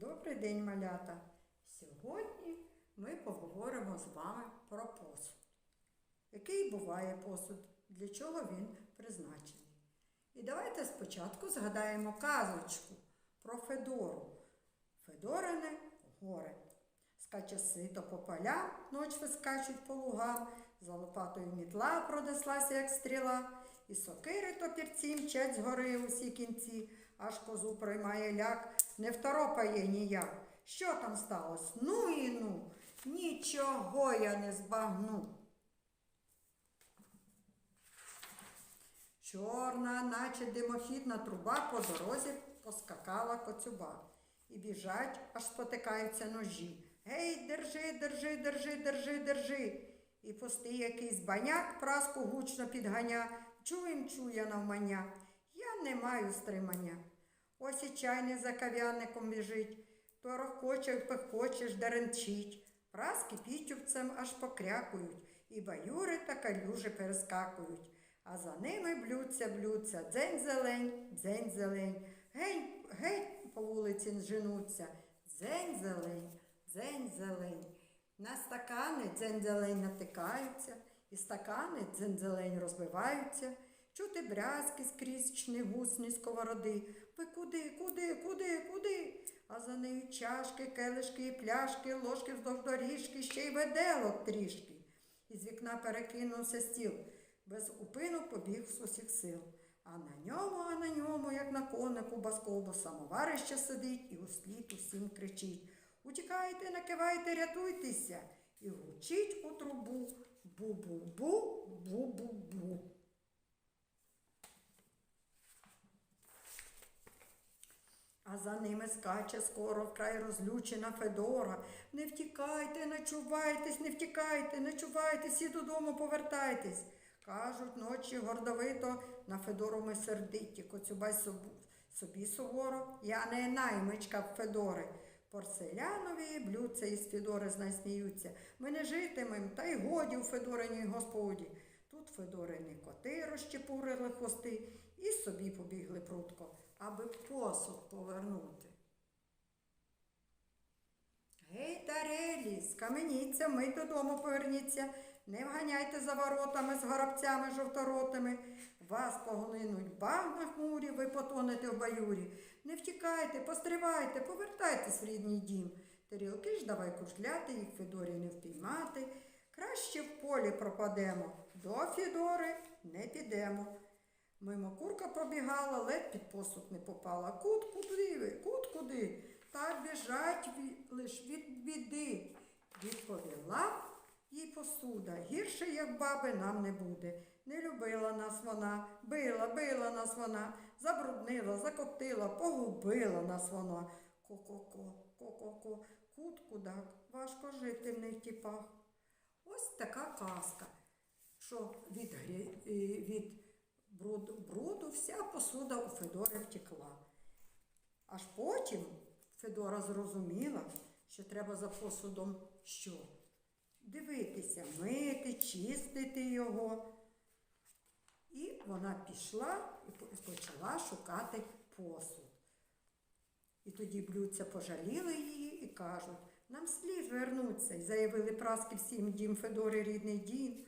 Добрий день, малята! Сьогодні ми поговоримо з вами про посуд. Який буває посуд, для чого він призначений. І давайте спочатку згадаємо казочку про Федору. Федорине горе. Скаче сито по полям, ноч вискачуть по лугам, за лопатою мітла пронеслася, як стріла, і сокири топірці мчать з гори усі кінці, аж козу приймає ляк, не второпає ніяк. Що там сталося? Ну і ну, нічого я не збагну. Чорна, наче димохідна труба по дорозі поскакала коцюба. І біжать, аж спотикаються ножі. Гей, держи, держи, держи, держи, держи. І пустий якийсь баняк праску гучно підганя. Чуєм, чує навмання. Я не маю стримання. Ось і чайний за кав'яником біжить. То рохоче, пехочеш, деренчить. Праски пітюбцем аж покрякують, і баюри та калюжі перескакують. А за ними блються, блються, дзень зелень, дзень зелень. Гень, геть по вулиці женуться. Дзень зелень, дзень зелень. На стакани дзень зелень натикаються, і стакани дзень зелень розбиваються. Чути брязки скрізь чнигусні сковороди. Ви куди, куди, куди, куди? А за нею чашки, келишки, і пляшки, ложки вздовж доріжки, ще й веделок трішки. Із вікна перекинувся стіл, без упину побіг з усіх сил. А на ньому, а на ньому, як на конику басково, самоварище сидить і услід усім кричить. Утікайте, накивайте, рятуйтеся. І гучить у трубу бу-бу-бу, бу-бу-бу. А за ними скаче скоро вкрай розлючена Федора. Не втікайте, не чувайтесь, не втікайте, не чувайтесь і додому повертайтесь. Кажуть ночі гордовито на Федору ми сердиті, коцюбай собі суворо, я не наймичка Федори. Порцелянові блюдця із Федори знай сміються. Ми не житимем, та й годі у Федориній господі. Тут Федорини коти розчепурили хвости і собі побігли прутко, аби посуд повернути. Гей, Тарелі, скаменіться, ми додому поверніться, не вганяйте за воротами з горобцями жовторотими. Вас поглинуть багна хмурі, ви потонете в баюрі. Не втікайте, постривайте, повертайтесь в рідний дім. Тарілки ж давай кушляти, їх Федорі не впіймати. Краще в полі пропадемо, до Федори не підемо. Мимо курка пробігала, ледь під посуд не попала. Кут куди ви, кут куди? Та біжать лиш від біди. Відповіла їй посуда. Гірше, як баби, нам не буде. Не любила нас вона, била, била нас вона, забруднила, закоптила, погубила нас вона. Ко-ко-ко, ко-ко-ко, кут кудак, важко жити в них тіпах. Ось така казка, що від, е, від бруду, бруду вся посуда у Федори втекла. Аж потім Федора зрозуміла, що треба за посудом що? Дивитися, мити, чистити його. І вона пішла і почала шукати посуд. І тоді блюдця пожаліли її і кажуть, нам слід вернуться. І заявили праски всім дім Федори рідний дім.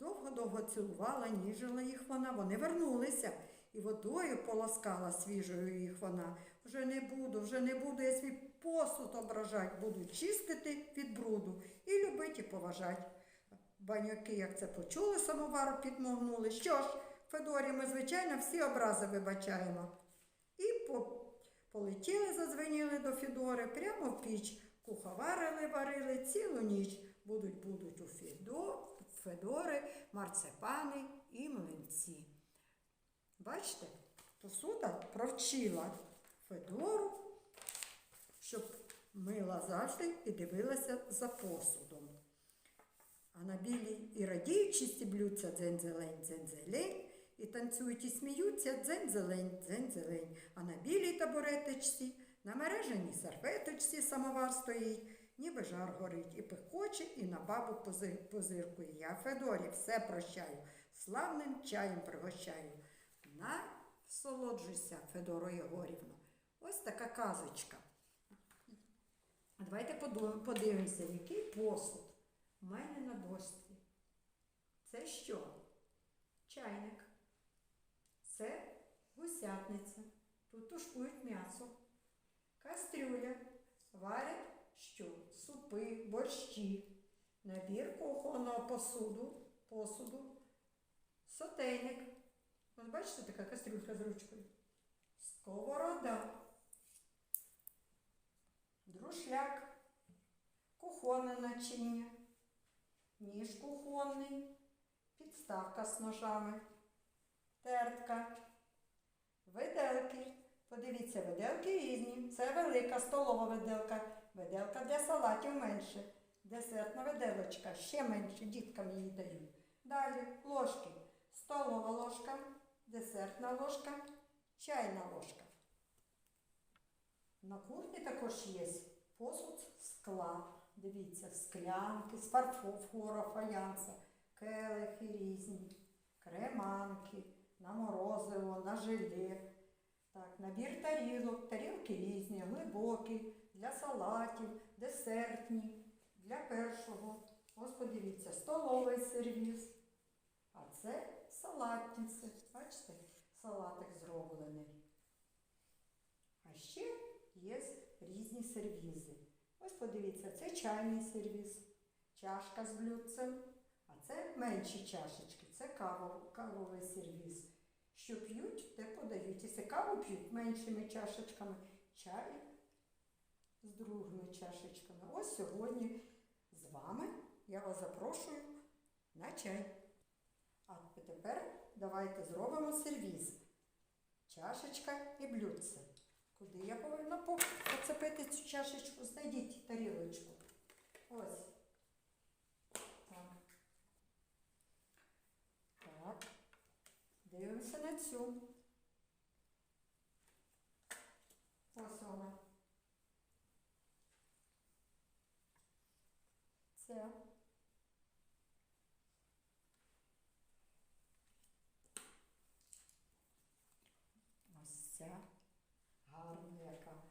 Довго-довго цілувала, ніжила їх вона, вони вернулися. І водою полоскала свіжою їх вона. Вже не буду, вже не буду, я свій посуд ображать, буду чистити від бруду і любить і поважать. Баняки, як це почули, самовару підмогнули. Що ж, Федорі, ми, звичайно, всі образи вибачаємо. І по, полетіли, зазвеніли до Федори, прямо в піч. Куховарили, варили цілу ніч. Будуть, будуть у Федо, Федори, марципани і млинці. Бачите, посуда провчила Федору, щоб мила завжди і дивилася за посудом. А на білій і радіють чисті блюдця дзень-зелень, дзень-зелень, і танцюють і сміються дзень-зелень, дзень-зелень. А на білій табуреточці, на мереженій серветочці самовар стоїть, ніби жар горить, і пихоче, і на бабу позиркує. Я Федорі все прощаю, славним чаєм пригощаю. Насолоджуйся, Федоро Єгорівно. Ось така казочка. А давайте подивимося, який посуд у мене на дошці. Це що? Чайник. Це гусятниця. Тут тушкують м'ясо. Кастрюля. Варять що? Супи, борщі. Набір кухонного посуду, посуду. Сотейник. Ось бачите, така кастрюлька з ручкою. Сковорода. Друшляк. Кухонне начиння. Ніж кухонний. Підставка з ножами. Тертка. Виделки. Подивіться, виделки різні. Це велика столова виделка. Виделка для салатів менше. Десертна виделочка ще менше, діткам її дають. Далі ложки. Столова ложка, десертна ложка, чайна ложка. На кухні також є посуд скла. Дивіться, склянки, з фарфора, фаянса, келихи різні, креманки, на морозиво, на желе. Так, набір тарілок, тарілки різні, глибокі, для салатів, десертні, для першого. Ось подивіться, столовий сервіс. А це салатниця. Бачите, салатик зроблений. А ще є різні сервізи. Ось подивіться, це чайний сервіз, чашка з блюдцем, а це менші чашечки, це кавовий сервіз. Що п'ють, те подають. Якщо каву п'ють меншими чашечками, чай з другими чашечками. Ось сьогодні з вами я вас запрошую на чай. А тепер давайте зробимо сервіз. Чашечка і блюдце. Куди я повинна поцепити цю чашечку? Знайдіть тарілочку. Ось. Так. Так. Дивимося на цю. Ось вона. Це. Ось ця гарна яка.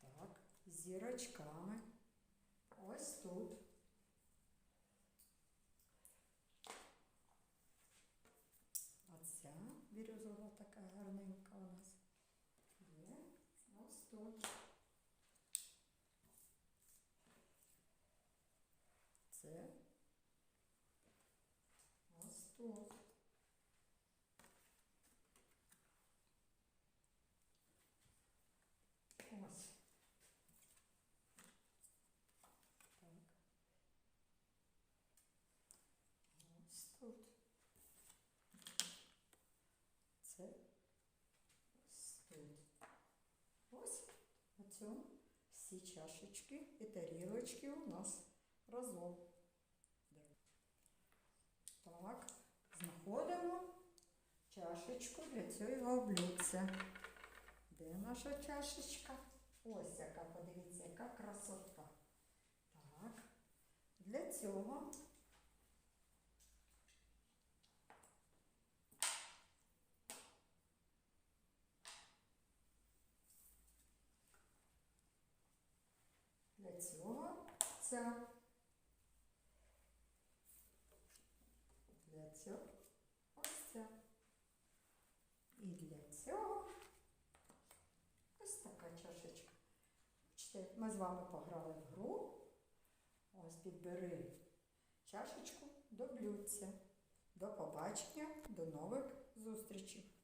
Так, зірочками. Ось тут. Це ось тут. Ось. Так. Ось тут. Це ось тут. Ось на цьому всі чашечки і тарілочки у нас Чашечку для цього блюдця. Де наша чашечка? Ось яка, подивіться, яка красота. Так, для цього для цього ця. Для цього ось ця. І для цього ось така чашечка. Бачите, ми з вами пограли в гру. Ось підбери чашечку до блюдця. До побачення, до нових зустрічей.